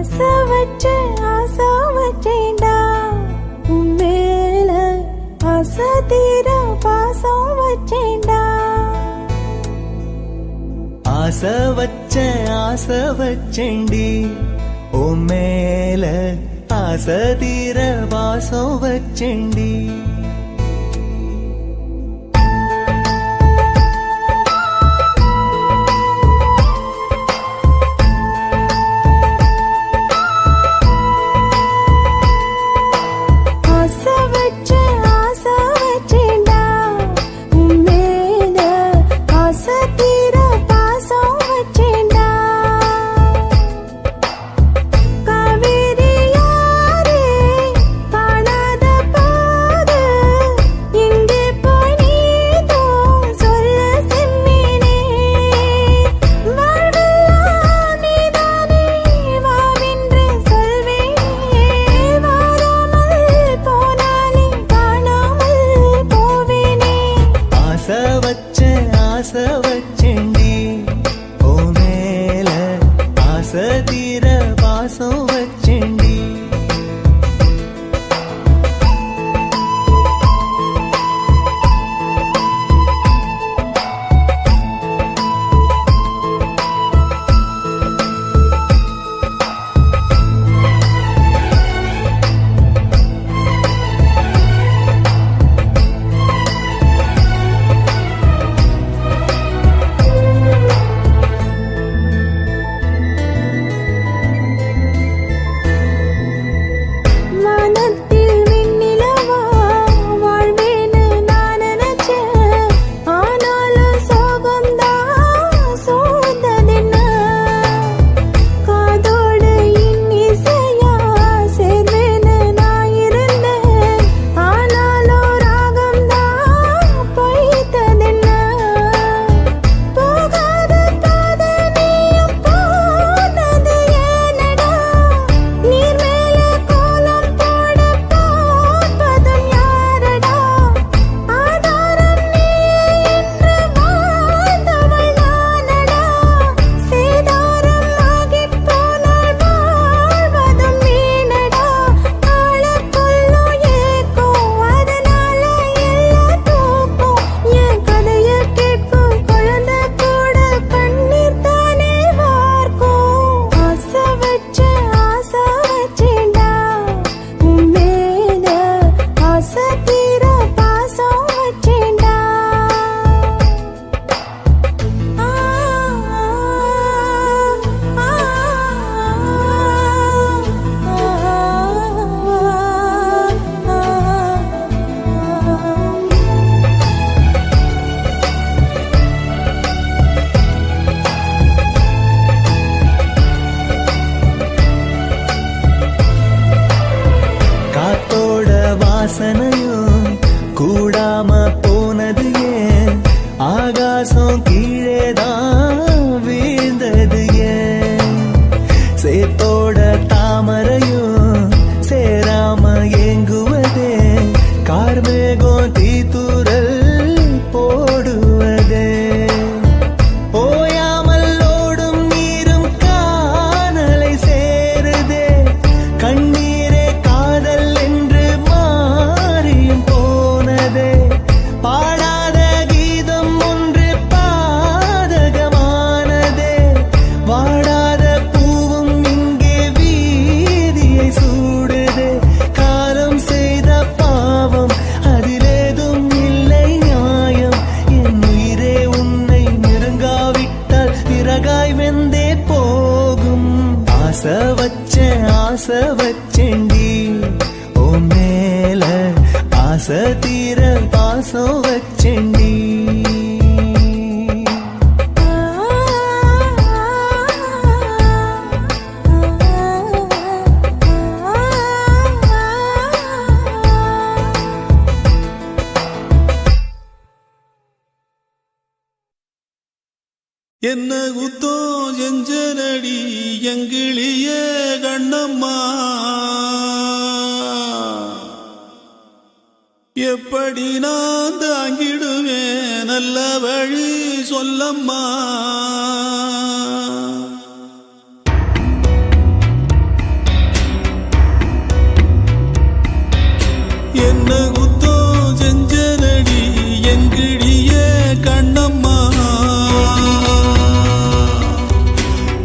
ஆசை வச்சு ஆசை வச்சேண்டா உன் மேல ஆசை தீர பாசம் வச்சேண்டா வச்சேண்டி உன் மேல ஆசை தீர பாசம் வச்சேண்டி என்ன குத்தோ எஞ்சனடி எங்கிளிய கண்ணம்மா? எப்படி நான் தாங்கிடுவேன் நல்ல வழி சொல்லம்மா?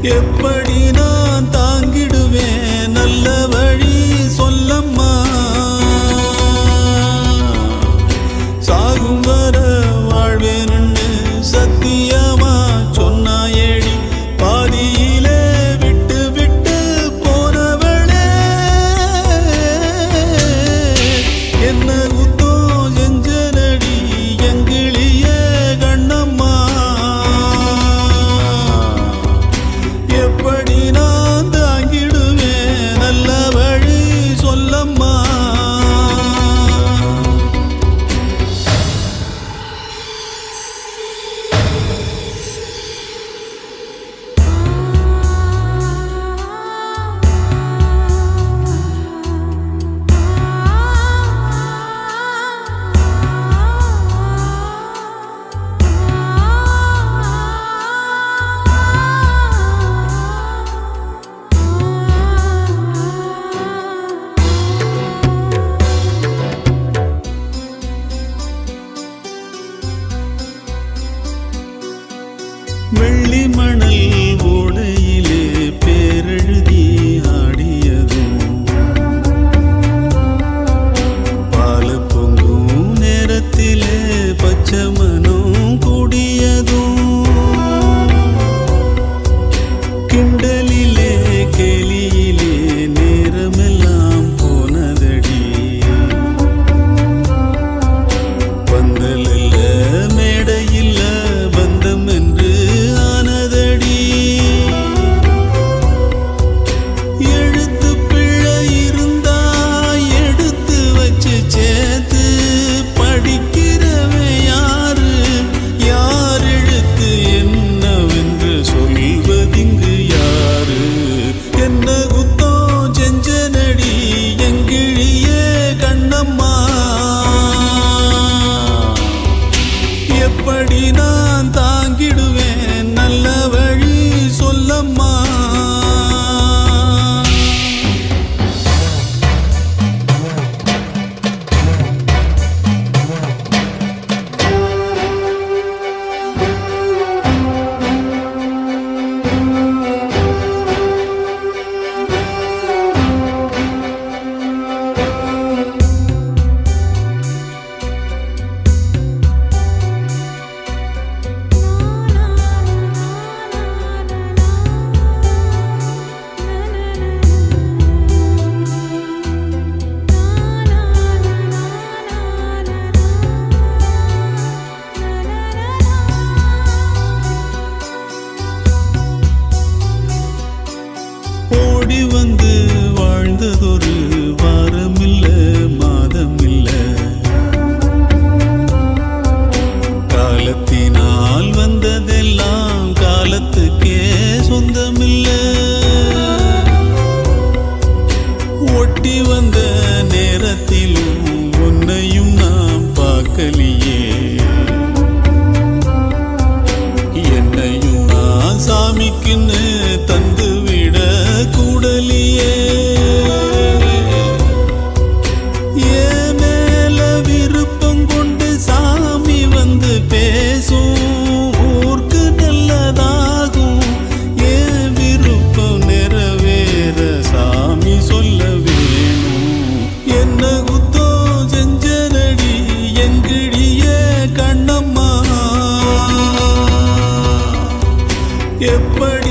எப்படி வெள்ளி மணல் e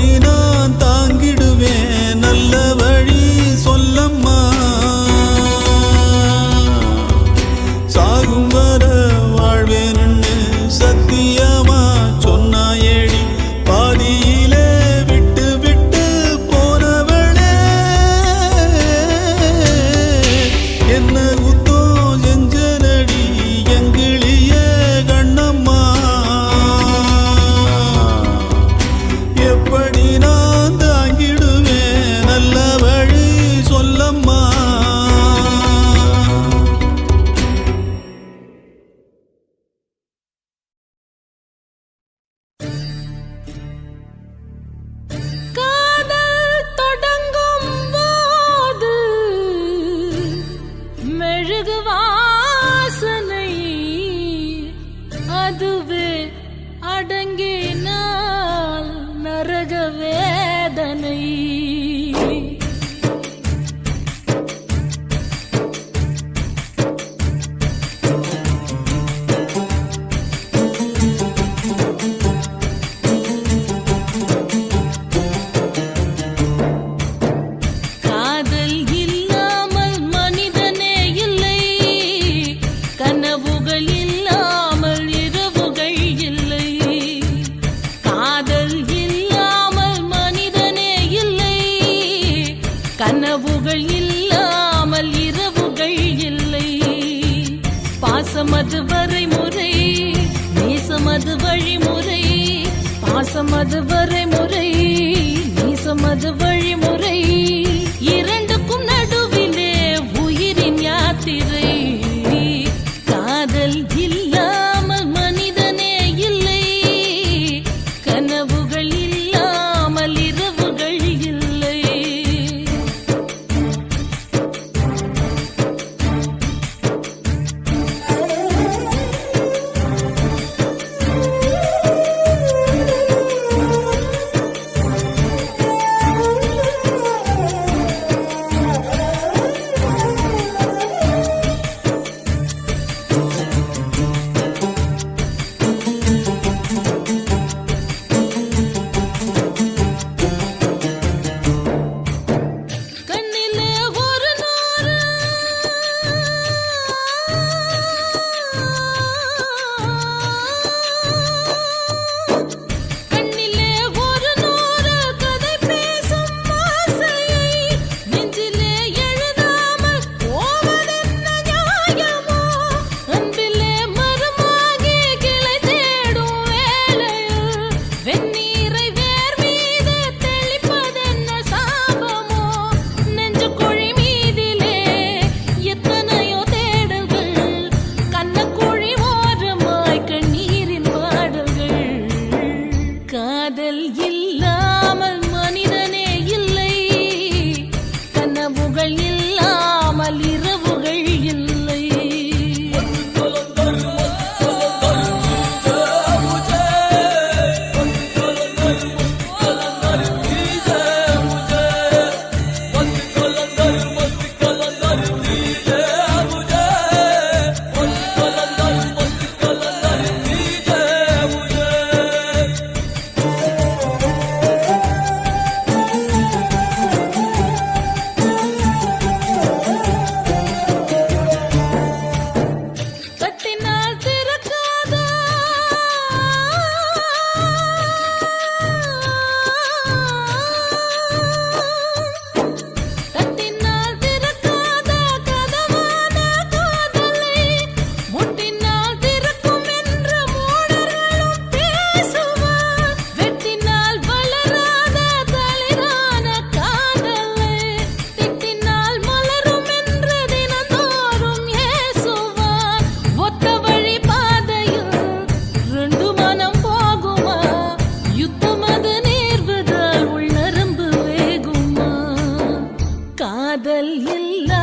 காதல் இல்ல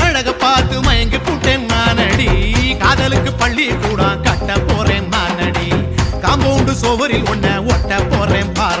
காதலுக்கு பள்ளி கூட கட்ட போறேன் நானடி காம்பவுண்டு சோவரில் ஒன்ன ஒட்ட போறேன் பாரடி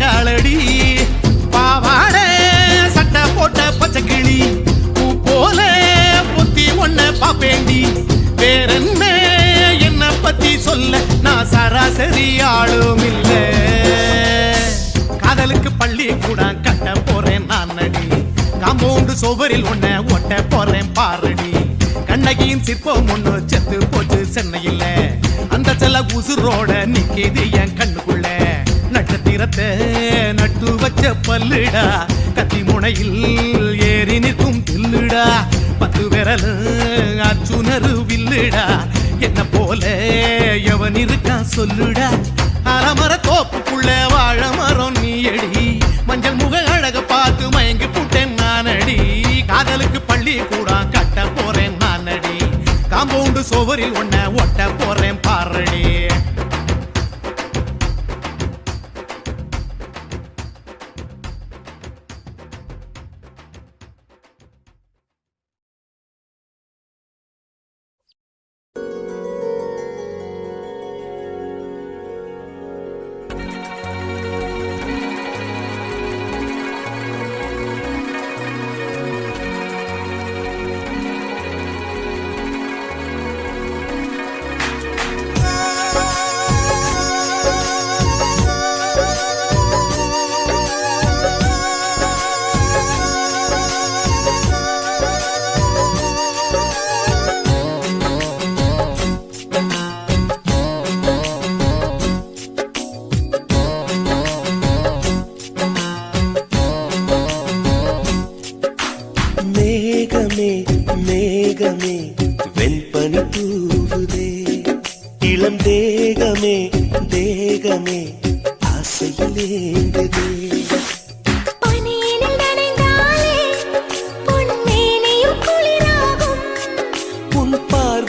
மச்ச காலடி பாவாட சட்டை போட்ட பச்சை பூ போல புத்தி ஒன்ன பாப்பேண்டி வேறென்ன என்ன பத்தி சொல்ல நான் சராசரி ஆளும் இல்ல. காதலுக்கு பள்ளி கூட கட்ட போறேன் நான் நடி காம்பவுண்டு சுவரில் ஒன்ன ஒட்ட போறேன் பாரடி. கண்ணகியின் சிற்பம் ஒண்ணு செத்து போச்சு சென்னையில். அந்த செல்ல உசுரோட நிக்கிது என் கண்ணுக்குள்ள. நட்சத்திரத்தை நட்டு வச்ச பல்லுடா. கத்தி முனையில் ஏறி நிற்கும் தில்லுடா பத்து விரல் அச்சுணரு வில்லுடா. என்ன போல எவன் இருக்கான் சொல்லுடா. அலமர தோப்புக்குள்ள வாழ மரம் நீயடி. மஞ்சள் முக அழக பார்த்து மயங்கி புட்டேன் நானடி. காதலுக்கு பள்ளி கூட கட்ட போறேன் நானடி. காம்பவுண்டு சுவரில் ஒன்ன ஒட்ட போறேன் பாரடி.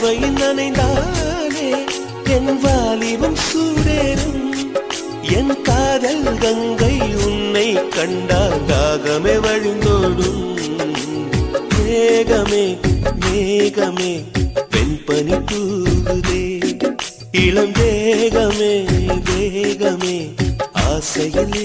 நனைந்தாலே என் வாலிபம் சூடேறும். என் காதல் கங்கை உன்னை கண்டால் தாகமே வழிந்தோடும். மேகமே மேகமே வெண்பனி தூகுதே இளம் வேகமே வேகமே ஆசையில்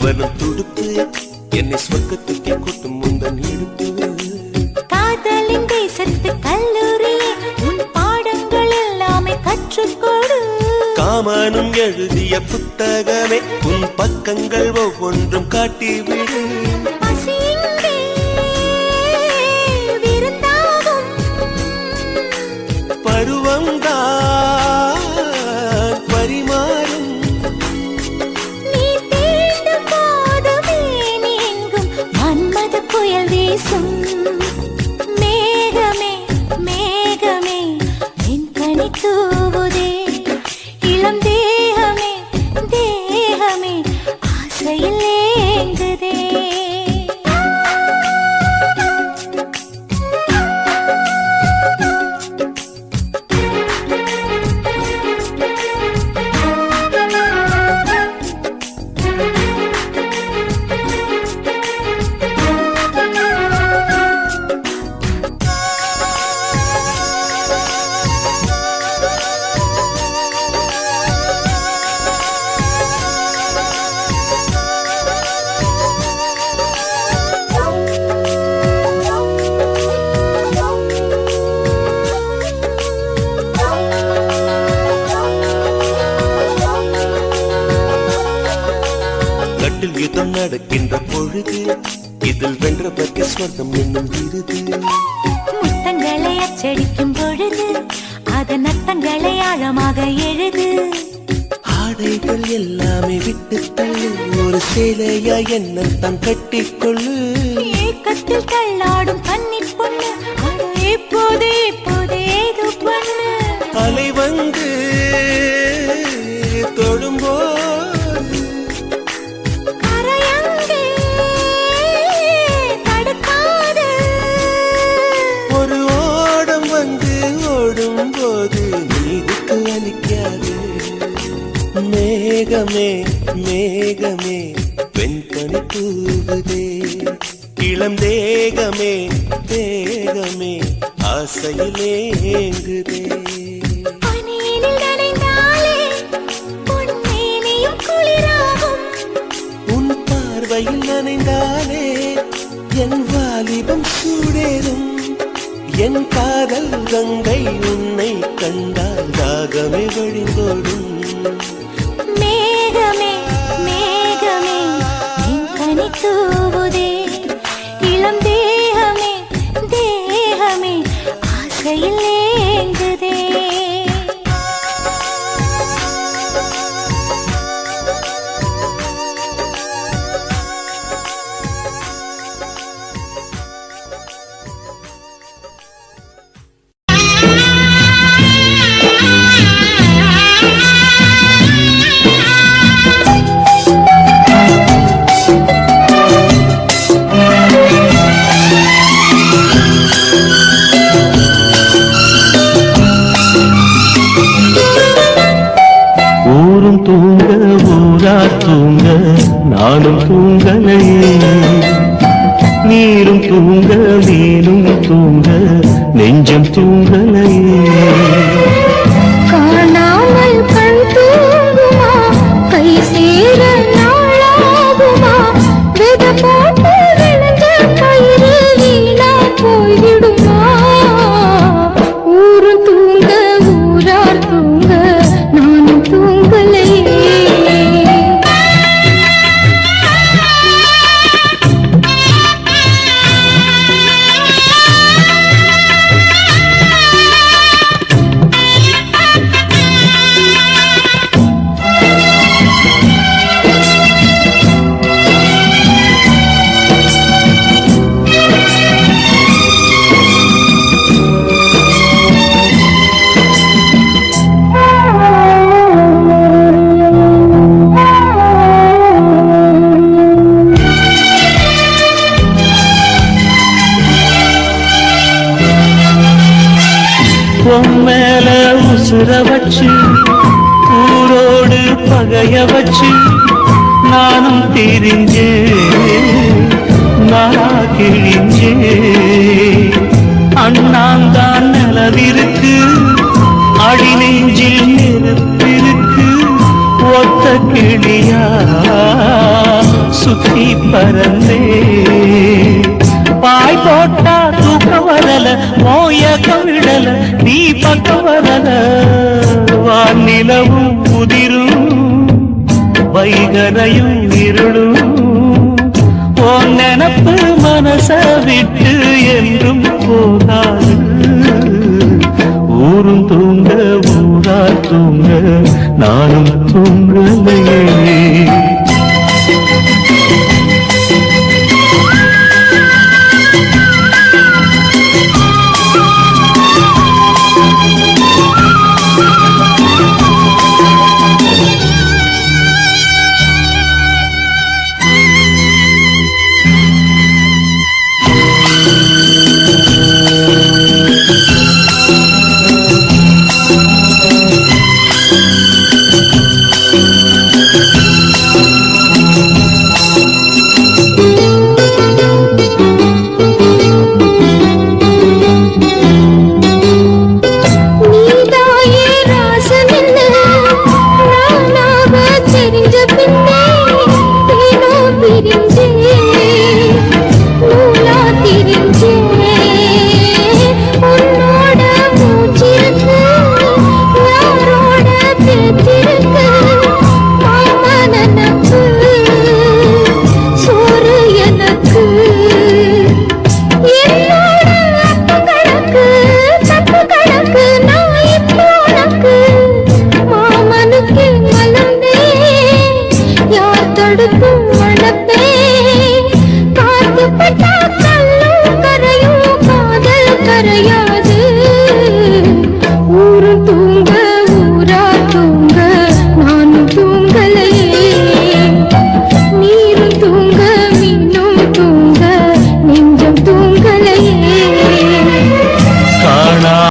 வரும் துடுப்பு என்னை சொர்க்கத்துக்கே கூட்டும் முந்தன் இடுப்பு காதலின் தேசத்து கல்லூரியே உன் பாடங்கள் எல்லாமே கற்றுக்கொடு காமனும் எழுதிய புத்தகமே உன் பக்கங்கள் ஒவ்வொன்றும் காட்டிவிடு. பொழுது அதன் அர்த்தங்களை ஆழமாக எழுது. ஆடைகள் எல்லாமே விட்டு தள்ளு. ஒரு சேலையா என்ன தான் கட்டிக்கொள்ளு. ஏக்கத்தில் தள்ளாடும் கன்னி பொண்ணு. இப்போது மேகமே மேகமே வெண்பனி தூவுதே. இளம் தேகமே தேகமே ஆசையிலே ஏங்குதே. உன் பார்வையில் நனைந்தாலே என் வாலிபம் சூடேறும். என் காதல் கங்கை உன்னை கண்டால் தாகமே வழிந்தோடும். வெண்பனி தூவுதே இளம் தேகமே தேகமே ஆசையில் தூங்க ஊரா தூங்க நானும் தூங்கலையே நீரும் தூங்க நீரும் தூங்க நெஞ்சம் தூங்கலையே நகைய வச்சு நானும் தெரிஞ்சே நானா கிழிஞ்சே அண்ணாந்தான் நிலவிருக்கு அடி நெஞ்சில் நெருப்பிருக்கு ஒத்த கிளியா சுத்தி பறந்தே பாய் போட்டா தூக்கம் வரல மோயக்கம் விடல நீ பக்கம் வரல. வான் நிலவும் வைகரையும் இருளும். உன் நெனப்பு மனச விட்டு என்றும் போகாது. ஊரும் தூங்க ஊரா தூங்க நானும் தூங்கலையே. தெரிஞ்ச பின்